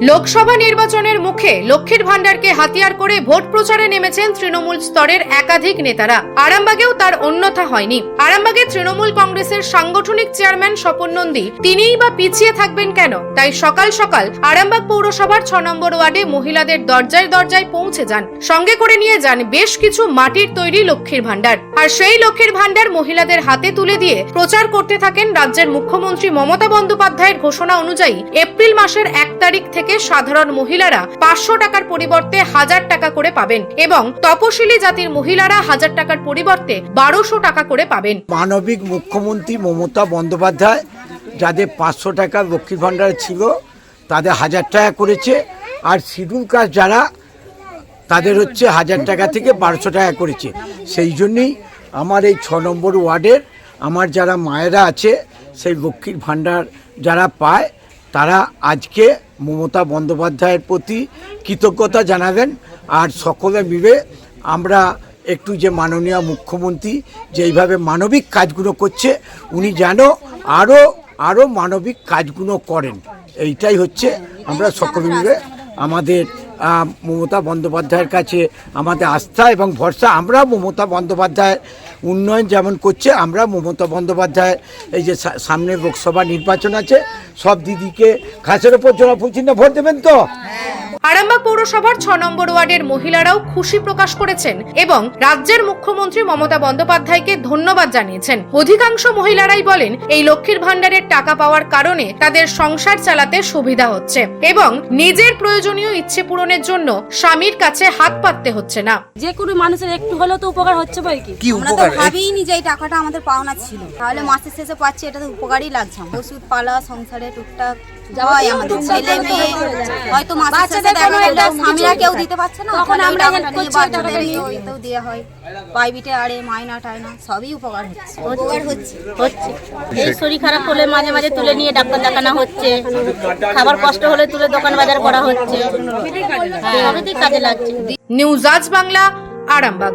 লোকসভা নির্বাচনের মুখে লক্ষ্মীর ভান্ডারকে হাতিয়ার করে ভোট প্রচারে নেমেছেন তৃণমূল স্তরের একাধিক নেতারা। আরামবাগেও তার অন্যথা হয়নি। আরামবাগে তৃণমূল কংগ্রেসের সাংগঠনিক চেয়ারম্যান স্বপন নন্দী, তিনিই বা পিছিয়ে থাকবেন কেন? তাই সকাল সকাল আরামবাগ পৌরসভার ছ নম্বর ওয়ার্ডে মহিলাদের দরজায় দরজায় পৌঁছে যান। সঙ্গে করে নিয়ে যান বেশ কিছু মাটির তৈরি লক্ষ্মীর ভান্ডার আর সেই লক্ষ্মীর ভান্ডার মহিলাদের হাতে তুলে দিয়ে প্রচার করতে থাকেন রাজ্যের মুখ্যমন্ত্রী মমতা বন্দ্যোপাধ্যায়ের ঘোষণা অনুযায়ী এপ্রিল মাসের এক তারিখ থেকে সাধারণ মহিলারা পাঁচশো টাকার পরিবর্তে হাজার টাকা করে পাবেন এবং তপশিলি জাতির মহিলারা হাজার টাকার পরিবর্তে বারোশো টাকা করে পাবেন। মানবিক মুখ্যমন্ত্রী মমতা বন্দ্যোপাধ্যায়, যাদের পাঁচশো টাকা লক্ষ্মী ভাণ্ডার ছিল, তাদের হাজার টাকা করেছে। আর শিডিউল কাস্ট যারা, তাদের হচ্ছে হাজার টাকা থেকে বারোশো টাকা করেছে। সেই জন্যই আমার এই ছ নম্বর ওয়ার্ডের আমার যারা মায়েরা আছে, সেই লক্ষ্মীর ভাণ্ডার যারা পায়, তারা আজকে মমতা বন্দ্যোপাধ্যায়ের প্রতি কৃতজ্ঞতা জানাবেন। আর সকলে মিলে আমরা একটু যে মাননীয় মুখ্যমন্ত্রী যেইভাবে মানবিক কাজগুলো করছে, উনি যেন আরও আরও মানবিক কাজগুলো করেন। এইটাই হচ্ছে আমরা সকলে মিলে আমাদের মমতা বন্দ্যোপাধ্যায়ের কাছে আমাদের আস্থা এবং ভরসা, আমরা মমতা বন্দ্যোপাধ্যায় উন্নয়ন যেমন করছে, আমরা মমতা বন্দ্যোপাধ্যায় এই যে সামনে লোকসভা নির্বাচন আছে, সব দিদিকে খাসের ওপর জোড়া ফুচিনে ভোট দেবেন তো? আরামবাগ পৌরসভার ছ নম্বর ওয়ার্ডের মহিলারাও খুশি প্রকাশ করেছেন এবং রাজ্যের মুখ্যমন্ত্রী মমতা বন্দ্যোপাধ্যায়কে ধন্যবাদ জানিয়েছেন। অধিকাংশ মহিলারাই বলেন এই লক্ষ্মীর ভান্ডারের টাকা পাওয়ার কারণে তাদের সংসার চালাতে সুবিধা হচ্ছে এবং নিজের প্রয়োজনীয় ইচ্ছে পূরণের জন্য স্বামীর কাছে হাত পাততে হচ্ছে না। যে কোনো মানুষের একটু হলেও তো উপকার হচ্ছে বই কি? কি আমরা তো উপকার? ভাবিনি যে এই টাকাটা আমাদের পাওনা ছিল। তাহলে মাসের শেষে পাচ্ছি এটা তো উপকারই লাগছে। আমার। ওষুধ পালা সংসারে টুকটাক ছেলে মেয়ে হয়তো বাচ্চাদের কোনো একটা স্বামীরা কেউ দিতে পারছে না। তখন আমরা ওই টাকাটা help নিয়ে করছি, ওই টাকাটা বাচ্চাদের দেওয়া হয়। প্রাইভেটে আড়ে মাইনা টাইনা সবই উপকার হচ্ছে। উপকার হচ্ছে। হচ্ছে। এই শরীর খারাপ হলে মাঝে মাঝে তুলে নিয়ে ডাক্তার দেখানো হচ্ছে। খাবার কষ্ট হলে তুলে দোকান বাজার করা হচ্ছে। হ্যাঁ, কাজে লাগছে। নিউজ আজ বাংলা আরামবাগ।